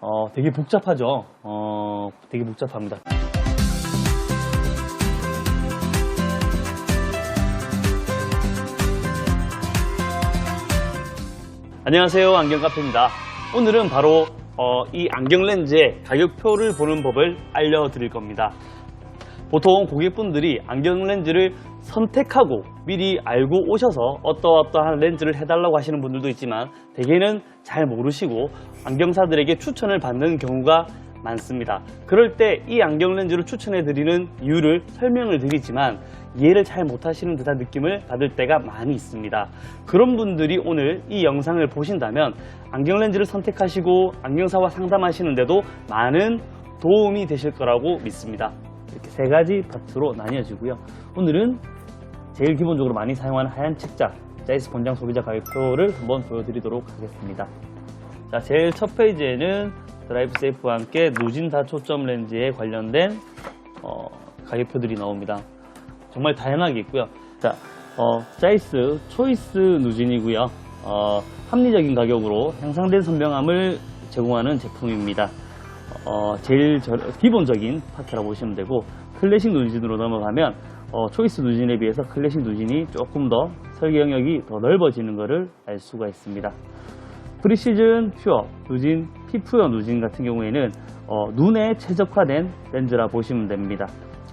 어, 되게 복잡하죠. 어, 되게 복잡합니다. 안녕하세요. 안경카페입니다. 오늘은 바로 어, 이 안경 렌즈의 가격표를 보는 법을 알려드릴 겁니다. 보통 고객분들이 안경 렌즈를 선택하고 미리 알고 오셔서 어떠어떠한 렌즈를 해달라고 하시는 분들도 있지만 대개는 잘 모르시고 안경사들에게 추천을 받는 경우가 많습니다. 그럴 때 이 안경 렌즈를 추천해 드리는 이유를 설명을 드리지만 이해를 잘 못하시는 듯한 느낌을 받을 때가 많이 있습니다. 그런 분들이 오늘 이 영상을 보신다면 안경 렌즈를 선택하시고 안경사와 상담하시는데도 많은 도움이 되실 거라고 믿습니다. 이렇게 세 가지 파트로 나뉘어지고요. 오늘은 제일 기본적으로 많이 사용하는 하얀 책자 자이스 본장 소비자 가격표를 한번 보여드리도록 하겠습니다. 자, 제일 첫 페이지에는 드라이브 세이프와 함께 누진다 초점 렌즈에 관련된 어, 가격표들이 나옵니다. 정말 다양하게 있고요. 자, 어, 자이스 초이스 누진이고요. 어, 합리적인 가격으로 향상된 선명함을 제공하는 제품입니다. 어, 제일 저- 기본적인 파트라고 보시면 되고 클래식 누진으로 넘어가면 어, 초이스 누진에 비해서 클래식 누진이 조금 더 설계 영역이 더 넓어지는 것을 알 수가 있습니다. 프리시즌 퓨어 누진, 피푸어 누진 같은 경우에는 어, 눈에 최적화된 렌즈라 보시면 됩니다.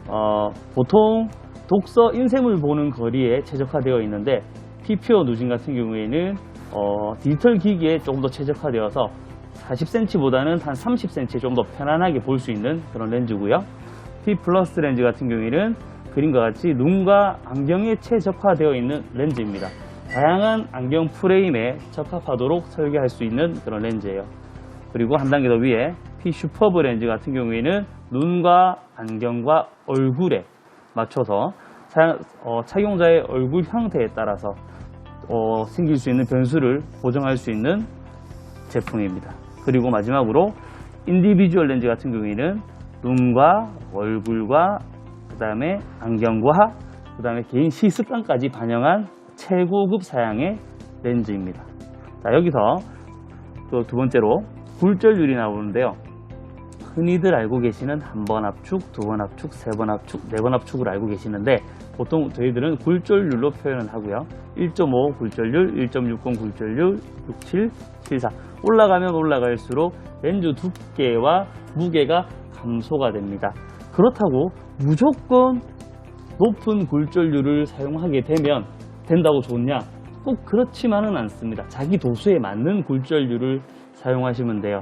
어, 보통 독서 인쇄물 보는 거리에 최적화되어 있는데 피퓨어 누진 같은 경우에는 어, 디지털 기기에 조금 더 최적화되어서 40cm보다는 한 30cm 좀 더 편안하게 볼 수 있는 그런 렌즈고요. P 플러스 렌즈 같은 경우에는 그림과 같이 눈과 안경에 최적화되어 있는 렌즈입니다. 다양한 안경 프레임에 적합하도록 설계할 수 있는 그런 렌즈예요. 그리고 한 단계 더 위에 P 슈퍼브 렌즈 같은 경우에는 눈과 안경과 얼굴에 맞춰서 사- 어, 착용자의 얼굴 형태에 따라서 어, 생길 수 있는 변수를 보정할 수 있는 제품입니다. 그리고 마지막으로 인디비주얼 렌즈 같은 경우에는 눈과 얼굴과 그 다음에 안경과 그 다음에 개인 시습관까지 반영한 최고급 사양의 렌즈입니다. 자 여기서 또 두 번째로 굴절률이 나오는데요. 흔히들 알고 계시는 한 번 압축, 두 번 압축, 세 번 압축, 네 번 압축을 알고 계시는데 보통 저희들은 굴절률로 표현을 하고요. 1.5 굴절률, 1.60 굴절률, 67, 74 올라가면 올라갈수록 렌즈 두께와 무게가 감소가 됩니다. 그렇다고 무조건 높은 굴절률을 사용하게 되면 된다고 좋냐? 꼭 그렇지만은 않습니다. 자기 도수에 맞는 굴절률을 사용하시면 돼요.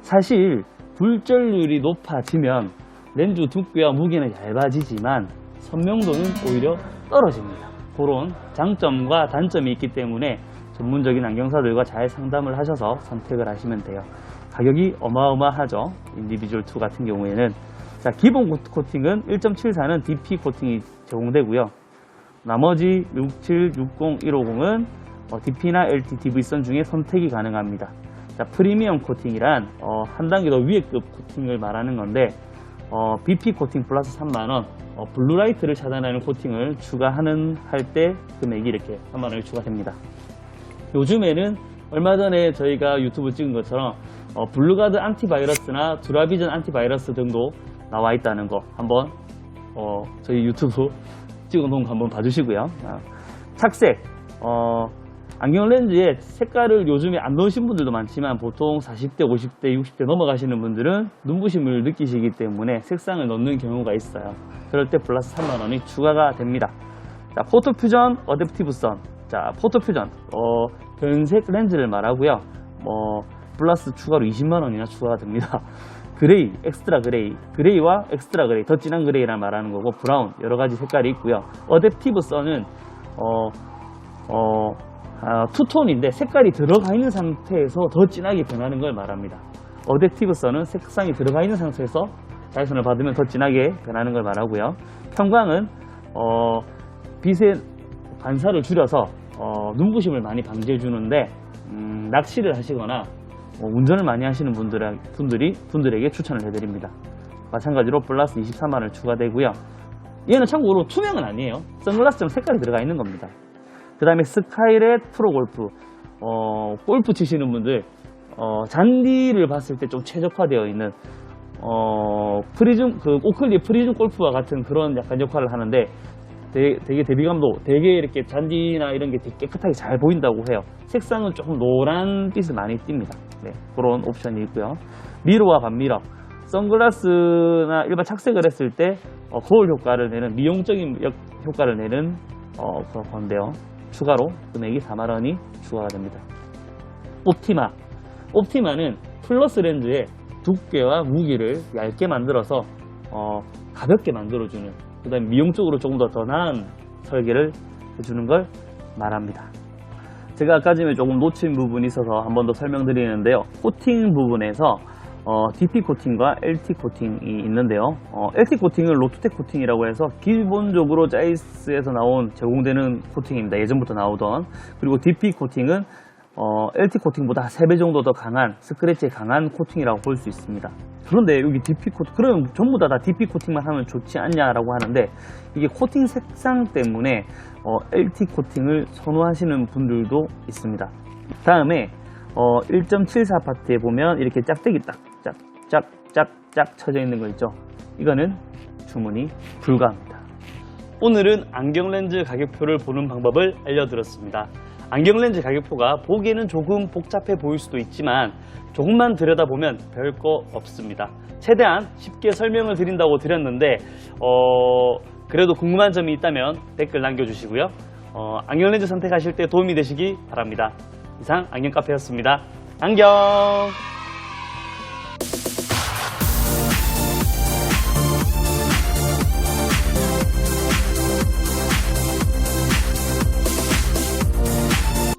사실 굴절률이 높아지면 렌즈 두께와 무게는 얇아지지만 선명도는 오히려 떨어집니다. 그런 장점과 단점이 있기 때문에 전문적인 안경사들과 잘 상담을 하셔서 선택을 하시면 돼요. 가격이 어마어마하죠. 인디비주얼 2 같은 경우에는 자 기본 코- 코팅은 1.74는 DP 코팅이 제공되고요. 나머지 67, 60, 150은 DP나 LT, DV선 중에 선택이 가능합니다. 자, 프리미엄 코팅이란 어, 한 단계 더 위에급 코팅을 말하는 건데 어, BP 코팅 플러스 3만원 어, 블루라이트를 차단하는 코팅을 추가하는 할 때 금액이 이렇게 3만원이 추가됩니다. 요즘에는 얼마 전에 저희가 유튜브 찍은 것처럼 어, 블루가드 안티바이러스나 드라비전 안티바이러스 등도 나와 있다는 거 한번 어, 저희 유튜브 찍어 놓은 거 한번 봐주시고요. 아, 착색 어, 안경 렌즈에 색깔을 요즘에 안 넣으신 분들도 많지만 보통 40대, 50대, 60대 넘어가시는 분들은 눈부심을 느끼시기 때문에 색상을 넣는 경우가 있어요. 그럴 때 플러스 3만원이 추가가 됩니다. 자, 포토 퓨전 어댑티브 선. 자, 포토 퓨전. 어, 변색 렌즈를 말하고요. 뭐, 플러스 추가로 20만원이나 추가가 됩니다. 그레이, 엑스트라 그레이. 그레이와 엑스트라 그레이. 더 진한 그레이를 말하는 거고, 브라운. 여러 가지 색깔이 있고요. 어댑티브 선은, 어, 어, 아, 투톤인데 색깔이 들어가 있는 상태에서 더 진하게 변하는 걸 말합니다. 어댑티브 선은 색상이 들어가 있는 상태에서 자외선을 받으면 더 진하게 변하는 걸 말하고요. 평광은 어, 빛의 반사를 줄여서 어, 눈부심을 많이 방지해 주는데 음, 낚시를 하시거나 뭐 운전을 많이 하시는 분들, 분들이 분들에게 추천을 해드립니다. 마찬가지로 플러스 23만원 추가되고요. 얘는 참고로 투명은 아니에요. 선글라스처럼 색깔이 들어가 있는 겁니다. 그 다음에 스카이렛 프로 골프. 어, 골프 치시는 분들, 어, 잔디를 봤을 때 좀 최적화되어 있는 어, 프리즘 그 오클리 프리즘 골프와 같은 그런 약간 역할을 하는데 되게, 되게 대비감도 되게 이렇게 잔디나 이런 게 되게 깨끗하게 잘 보인다고 해요. 색상은 조금 노란빛을 많이 띱니다. 네, 그런 옵션이 있고요. 미러와 반미러. 선글라스나 일반 착색을 했을 때 어, 거울 효과를 내는 미용적인 역- 효과를 내는 어, 그런 건데요. 추가로 금액이 4만 원이 추가가 됩니다. 옵티마. 옵티마는 플러스 렌즈의 두께와 무게를 얇게 만들어서 어, 가볍게 만들어주는 그다음 미용적으로 조금 더 더 나은 설계를 해주는 걸 말합니다. 제가 아까 전에 조금 놓친 부분이 있어서 한 번 더 설명드리는데요. 코팅 부분에서 어, DP 코팅과 LT 코팅이 있는데요. 어, LT 코팅은 로투텍 코팅이라고 해서 기본적으로 자이스에서 나온 제공되는 코팅입니다. 예전부터 나오던 그리고 DP 코팅은 어, LT 코팅보다 3배 정도 더 강한 스크래치에 강한 코팅이라고 볼 수 있습니다. 그런데 여기 DP 코팅, 그럼 전부 다, 다 DP 코팅만 하면 좋지 않냐라고 하는데 이게 코팅 색상 때문에 어, LT 코팅을 선호하시는 분들도 있습니다. 다음에 어, 1.74 파트에 보면 이렇게 짝대기 딱, 짝, 짝, 짝, 짝 쳐져 있는 거 있죠. 이거는 주문이 불가합니다. 오늘은 안경 렌즈 가격표를 보는 방법을 알려드렸습니다. 안경 렌즈 가격표가 보기에는 조금 복잡해 보일 수도 있지만 조금만 들여다보면 별거 없습니다. 최대한 쉽게 설명을 드린다고 드렸는데 어, 그래도 궁금한 점이 있다면 댓글 남겨주시고요. 어, 안경 렌즈 선택하실 때 도움이 되시기 바랍니다. 이상 안경 카페였습니다. 안경!